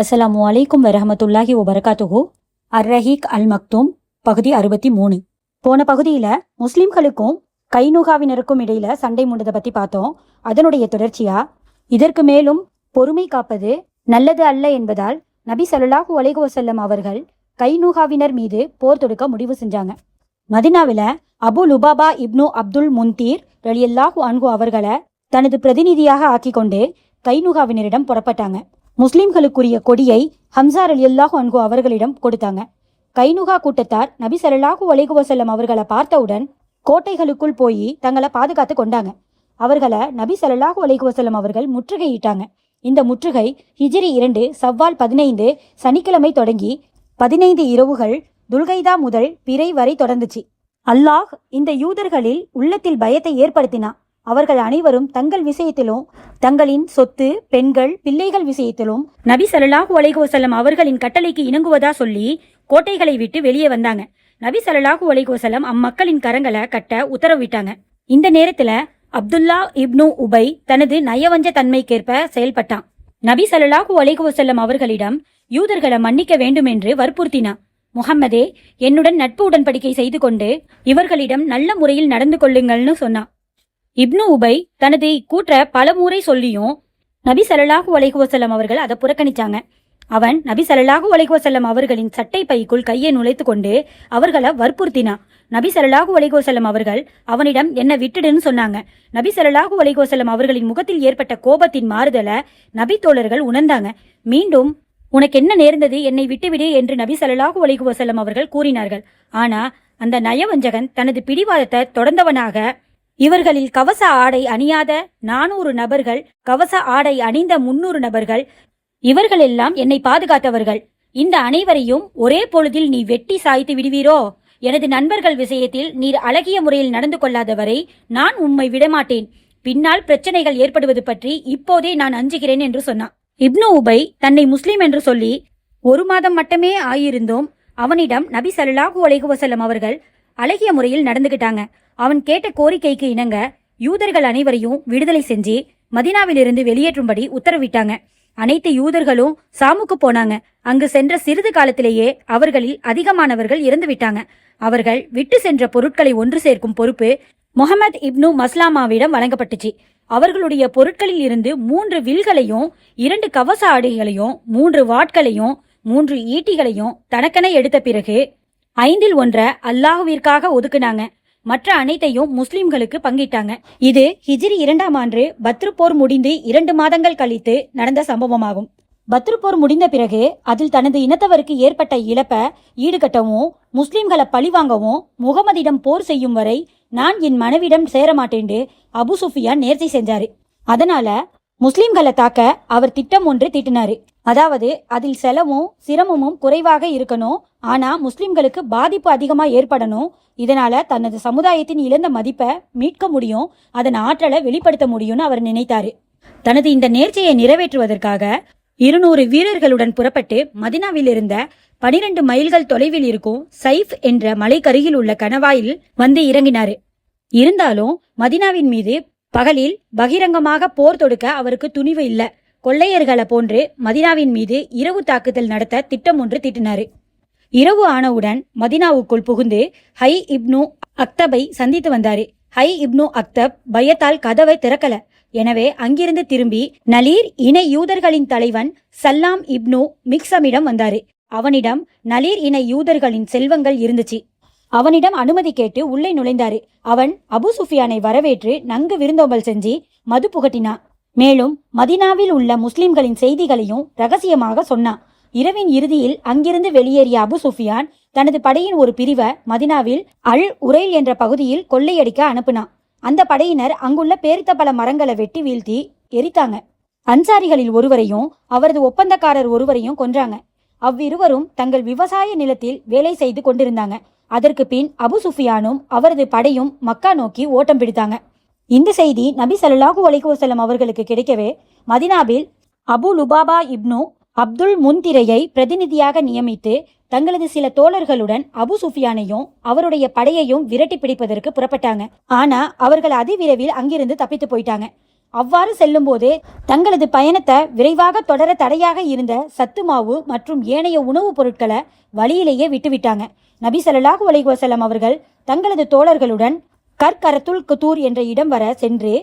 அஸ்ஸலாமு அலைக்கும் வரஹமத்துல்லாஹி வபரகாத்துஹு. அர் ரஹீக் அல் மக்தூம் பகுதி அறுபத்தி மூணு. போன பகுதியில் முஸ்லிம்களுக்கும் கைநுகாவினருக்கும் இடையில சண்டை முடிந்ததை பற்றி பார்த்தோம். அதனுடைய தொடர்ச்சியா இதற்கு மேலும் பொறுமை காப்பது நல்லது அல்ல என்பதால் நபி ஸல்லல்லாஹு அலைஹி வசல்லம் அவர்கள் கைநூகாவினர் மீது போர் தொடுக்க முடிவு செஞ்சாங்க. மதினாவில் Abu Lubaba ibn Abdul Mundhir ரலியல்லாஹு அன்ஹு அவர்களை தனது பிரதிநிதியாக ஆக்கி கொண்டு கைநுகாவினரிடம் புறப்பட்டாங்க. முஸ்லிம்களுக்குரிய கொடியை ஹம்சா ரலியல்லாஹு அன்கு அவர்களிடம் கொடுத்தாங்க. கைனுகா கூட்டத்தார் நபி ஸல்லல்லாஹு அலைஹி வஸல்லம் அவர்களை பார்த்தவுடன் கோட்டைகளுக்குள் போய் தங்களை பாதுகாத்து கொண்டாங்க. அவர்களை நபி ஸல்லல்லாஹு வலைகுவசல்லம் அவர்கள் முற்றுகையிட்டாங்க. இந்த முற்றுகை ஹிஜிரி இரண்டு சவ்வால் பதினைந்து சனிக்கிழமை தொடங்கி பதினைந்து இரவுகள் துல்கைதா முதல் பிறை வரை தொடர்ந்துச்சு. அல்லாஹ் இந்த யூதர்களில் உள்ளத்தில் பயத்தை ஏற்படுத்தினான். அவர்கள் அனைவரும் தங்கள் விஷயத்திலும் தங்களின் சொத்து பெண்கள் பிள்ளைகள் விஷயத்திலும் நபி ஸல்லல்லாஹு அலைஹி வஸல்லம் அவர்களின் கட்டளைக்கு இணங்குவதா சொல்லி கோட்டைகளை விட்டு வெளியே வந்தாங்க. நபி ஸல்லல்லாஹு அலைஹி வஸல்லம் அம்மக்களின் கரங்களை கட்ட உத்தரவிட்டாங்க இந்த நேரத்துல அப்துல்லா இப்னு உபை தனது நயவஞ்ச தன்மைக்கேற்ப செயல்பட்டான். நபி ஸல்லல்லாஹு அலைஹி வஸல்லம் அவர்களிடம் யூதர்களை மன்னிக்க வேண்டும் என்று வற்புறுத்தினான். முகம்மதே என்னுடன் நட்பு உடன்படிக்கை செய்து கொண்டு இவர்களிடம் நல்ல முறையில் நடந்து கொள்ளுங்கள்னு சொன்னான். இப்னு உபை தனது கூற்ற பல முறை சொல்லியும் நபி ஸல்லல்லாஹு அலைஹுவசல்லம் அவர்கள் அதை புறக்கணிச்சாங்க. அவன் நபி ஸல்லல்லாஹு அலைஹுவசல்லம் அவர்களின் சட்டை பைக்குள் கையை நுழைத்து கொண்டு அவர்களை வற்புறுத்தினான் நபி ஸல்லல்லாஹு அலைஹுவசல்லம் அவர்கள் அவனிடம் என்ன விட்டுடுன்னு சொன்னாங்க. நபி ஸல்லல்லாஹு அலைஹுவசல்லம் அவர்களின் முகத்தில் ஏற்பட்ட கோபத்தின் மாறுதலை நபி தோழர்கள் உணர்ந்தாங்க. மீண்டும் உனக்கு என்ன நேர்ந்தது? என்னை விட்டுவிடு என்று நபி ஸல்லல்லாஹு அலைஹுவசல்லம் அவர்கள் கூறினார்கள். ஆனா அந்த நயவஞ்சகன் தனது பிடிவாதத்தை தொடர்ந்தவனாக இவர்களில் கவச ஆடை அணியாத நானூறு நபர்கள் கவச ஆடை அணிந்த முன்னூறு நபர்கள் இவர்களெல்லாம் என்னை பாதுகாத்தவர்கள். இந்த அனைவரையும் ஒரே பொழுதில் நீ வெட்டி சாய்த்து விடுவீரோ? எனது நண்பர்கள் விஷயத்தில் நீர் அழகிய முறையில் நடந்து கொள்ளாதவரை நான் உம்மை விடமாட்டேன். பின்னால் பிரச்சனைகள் ஏற்படுவது பற்றி இப்போதே நான் அஞ்சுகிறேன் என்று சொன்னான். இப்னு உபை தன்னை முஸ்லிம் என்று சொல்லி ஒரு மாதம் மட்டுமே ஆயிருந்தோம். அவனிடம் நபி சல்லாஹூ அலைஹி வஸல்லம் அவர்கள் அழகிய முறையில் நடந்துகிட்டாங்க. அவன் கேட்ட கோரிக்கைக்கு இணங்க யூதர்கள் அனைவரையும் விடுதலை செஞ்சு மதினாவிலிருந்து வெளியேற்றும்படி உத்தரவிட்டாங்க. அனைத்து யூதர்களும் சாமுக்கு போனாங்க. அங்கு சென்ற சிறிது காலத்திலேயே அவர்களில் அதிகமானவர்கள் இறந்து விட்டாங்க. அவர்கள் விட்டு சென்ற பொருட்களை ஒன்று சேர்க்கும் பொறுப்பு முகமது இப்னு மஸ்லாமாவிடம் வழங்கப்பட்டுச்சு. அவர்களுடைய பொருட்களில் இருந்து மூன்று வில்களையும் இரண்டு கவச ஆடைகளையும் மூன்று வாட்களையும் மூன்று ஈட்டிகளையும் தனக்கென எடுத்த பிறகு ஐந்தில் ஒன்றை அல்லாஹுவிற்காக ஒதுக்குனாங்க. மற்ற அனைத்தையும் முஸ்லிம்களுக்கு பங்கிட்டாங்க. இது ஹிஜ்ரி இரண்டாம் ஆண்டு பத்ரு போர் முடிந்து இரண்டு மாதங்கள் கழித்து நடந்த சம்பவமாகும். பத்ரு போர் முடிந்த பிறகு அதில் தனது இனத்தவருக்கு ஏற்பட்ட இழப்பை ஈடுகட்டவும் முஸ்லிம்களை பழிவாங்கவும் முகமதிடம் போர் செய்யும் வரை நான் என் மனைவிடம் சேரமாட்டேன்னு அபு சுஃபியான் நேர்த்தி செஞ்சாரு. அதனால முஸ்லிம்களை தாக்க அவர் திட்டம் ஒன்று தீட்டினாரு. அதாவது அதில் செலவும் சிரமமும் குறைவாக இருக்கணும் ஆனா முஸ்லிம்களுக்கு பாதிப்பு அதிகமாக ஏற்படணும். இதனால தனது சமுதாயத்தின் இழந்த மதிப்பை மீட்க முடியும் அதன் ஆற்றலை வெளிப்படுத்த முடியும்னு அவர் நினைத்தாரு. தனது இந்த நேர்ச்சியை நிறைவேற்றுவதற்காக இருநூறு வீரர்களுடன் புறப்பட்டு மதினாவில் இருந்த பனிரெண்டு மைல்கள் தொலைவில் இருக்கும் சைஃப் என்ற மலைக்கருகில் உள்ள கணவாயில் வந்து இறங்கினார். இருந்தாலும் மதினாவின் மீது பகலில் பகிரங்கமாக போர் தொடுக்க அவருக்கு துணிவு இல்லை. கொள்ளையர்களை போன்று மதினாவின் மீது இரவு தாக்குதல் நடத்த திட்டம் ஒன்று தீட்டினாரு. இரவு ஆனவுடன் மதினாவுக்குள் புகுந்து ஹை இப்னு அக்தபை சந்தித்து வந்தாரு. ஹை இப்னு அக்தப் பயத்தால் கதவை திறக்கல. எனவே அங்கிருந்து திரும்பி நலீர் இணை யூதர்களின் தலைவன் சல்லாம் இப்னு மிக்சமிடம் வந்தாரு. அவனிடம் நலீர் இணை யூதர்களின் செல்வங்கள் இருந்துச்சு. அவனிடம் அனுமதி கேட்டு உள்ளே நுழைந்தாரு. அவன் அபு சுஃபியானை வரவேற்று நன்கு விருந்தோம்பல் செஞ்சு மது புகட்டினான். மேலும் மதினாவில் உள்ள முஸ்லிம்களின் செய்திகளையும் ரகசியமாக சொன்னான். இரவின் இறுதியில் அங்கிருந்து வெளியேறிய அபு சுஃபியான் தனது படையின் ஒரு பிரிவை மதினாவில் அல் உரைல் என்ற பகுதியில் கொள்ளையடிக்க அனுப்புனான். அந்த படையினர் அங்குள்ள பேரித்த பல மரங்களை வெட்டி வீழ்த்தி எரித்தாங்க. அன்சாரிகளில் ஒருவரையும் அவரது ஒப்பந்தக்காரர் ஒருவரையும் கொன்றாங்க. அவ்விருவரும் தங்கள் விவசாய நிலத்தில் வேலை செய்து கொண்டிருந்தாங்க. அதற்கு பின் அபு சுஃபியானும் அவரது படையும் மக்கா நோக்கி ஓட்டம் பிடித்தாங்க. இந்த செய்தி நபி சல்லாஹூ அலிகுவசலம் அவர்களுக்கு கிடைக்கவே மதினாவில் அபு லுபாபா இப்னு அப்துல் முன்திரையை பிரதிநிதியாக நியமித்து தங்களது சில தோழர்களுடன் அபு சுஃபியானையும் அவருடைய படையையும் விரட்டி பிடிப்பதற்கு புறப்பட்டாங்க. ஆனா அவர்கள் அதிவிரைவில் அங்கிருந்து தப்பித்து போயிட்டாங்க. அவ்வாறு செல்லும்போது தங்களது பயணத்தை விரைவாக தொடர தடையாக இருந்த சத்து மாவு மற்றும் ஏனைய உணவுப் பொருட்களை வழியிலேயே விட்டுவிட்டாங்க. நபி ஸல்லல்லாஹு அலைஹி அவர்கள் தங்களது தோழர்களுடன் கர்கரத்துல் குத்தூர் என்ற இடம் வர சென்று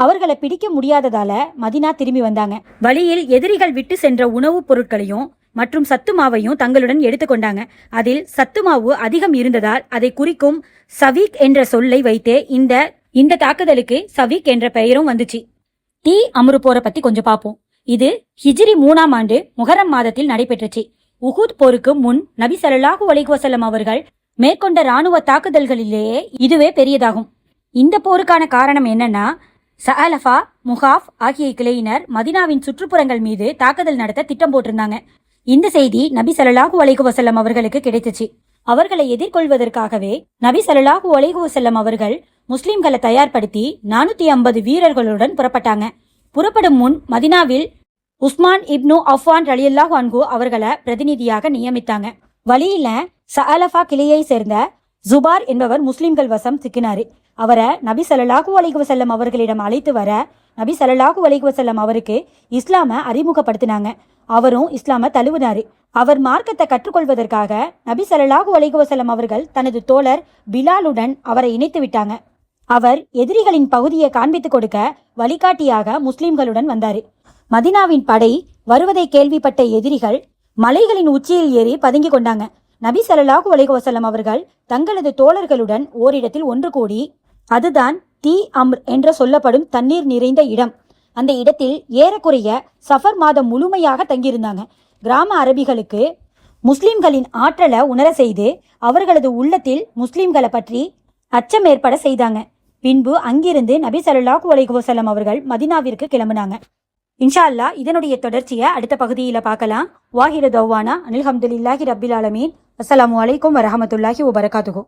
அவர்களை பிடிக்க முடியாததால மதினா திரும்பி வந்தாங்க. வழியில் எதிரிகள் விட்டு சென்ற உணவுப் பொருட்களையும் மற்றும் சத்து மாவையும் தங்களுடன் எடுத்துக்கொண்டாங்க அதில் சத்து மாவு அதிகம் இருந்ததால் அதை குறிக்கும் சவீக் என்ற சொல்லை வைத்தே இந்த இந்த தாக்குதலுக்கு சவீக் என்ற பெயரும் வந்துச்சு. தீ அமுறு போரை பத்தி கொஞ்சம் பார்ப்போம் இது ஹிஜ்ரி மூணாம் ஆண்டு முகரம் மாதத்தில் நடைபெற்றுச்சு. உஹூத் போருக்கு முன் நபி ஸல்லல்லாஹு அலைஹி அவர்கள் மேற்கொண்ட ராணுவ தாக்குதல்களிலேயே இதுவே பெரியதாகும். இந்த போருக்கான காரணம் என்னன்னா சஅலஃபா முஹாஃப் ஆகிய கிளையினர் மதினாவின் சுற்றுப்புறங்கள் மீது தாக்குதல் நடத்த திட்டம் போட்டிருந்தாங்க. இந்த செய்தி நபி ஸல்லல்லாஹு அலைகு வசல்லம் அவர்களுக்கு கிடைத்துச்சு அவர்களை எதிர்கொள்வதற்காகவே நபி ஸல்லல்லாஹு அலைகு வசல்லம் அவர்கள் முஸ்லிம்களை தயார்படுத்தி நானூத்தி ஐம்பது வீரர்களுடன் புறப்பட்டாங்க. புறப்படும் முன் மதினாவில் உஸ்மான் இப்னு அஃப்வான் ரலியல்லாஹு அன்ஹு அவர்களை பிரதிநிதியாக நியமித்தாங்க. வழியில சஅலஃபா கிளையை சேர்ந்த ஜுபார் என்பவர் முஸ்லிம்கள் வசம் சிக்கினாரு. அவரை நபி ஸல்லல்லாஹு அலைஹி அவர்களிடம் அழைத்து வர நபி ஸல்லல்லாஹு அலைஹி வஸல்லம் அவருக்கு இஸ்லாம அறிமுகப்படுத்தினாங்க. அவரும் இஸ்லாம தழுவினாரு. அவர் மார்க்கத்தை கற்றுக்கொள்வதற்காக நபி ஸல்லல்லாஹு அலைஹி அவர்கள் தனது தோழர் பிலாலுடன் அவரை இணைத்து விட்டாங்க. அவர் எதிரிகளின் பகுதியை காண்பித்துக் கொடுக்க வழிகாட்டியாக முஸ்லிம்களுடன் வந்தாரு. மதினாவின் படை வருவதை கேள்விப்பட்ட எதிரிகள் மலைகளின் உச்சியில் ஏறி பதுங்கி கொண்டாங்க. நபி ஸல்லல்லாஹு அலைஹி வஸல்லம் அவர்கள் தங்களது தோழர்களுடன் ஓரிடத்தில் ஒன்று கூடி அதுதான் தீ அம்ர் என்று சொல்லப்படும் தண்ணீர் நிறைந்த இடம். அந்த இடத்தில் ஏறக்குறைய சஃபர் மாதம் முழுமையாக தங்கியிருந்தாங்க. கிராம அரபிகளுக்கு முஸ்லிம்களின் ஆற்றலை உணர செய்து அவர்களது உள்ளத்தில் முஸ்லிம்களை பற்றி அச்சம் ஏற்பட செய்தாங்க. பின்பு அங்கிருந்து நபி ஸல்லல்லாஹு அலைஹி அவர்கள் மதினாவிற்கு கிளம்பினாங்க. இன்ஷா அல்லாஹ் இதனுடைய தொடர்ச்சியை அடுத்த பகுதியில் பார்க்கலாம். வாஹிர தௌவானா அனில் ஹம்துல்லாஹி ரபில் ஆலமீன். அஸ்ஸலாமு வலைக்கம் வரமத்துல்லாஹி வபரகாத்துஹு.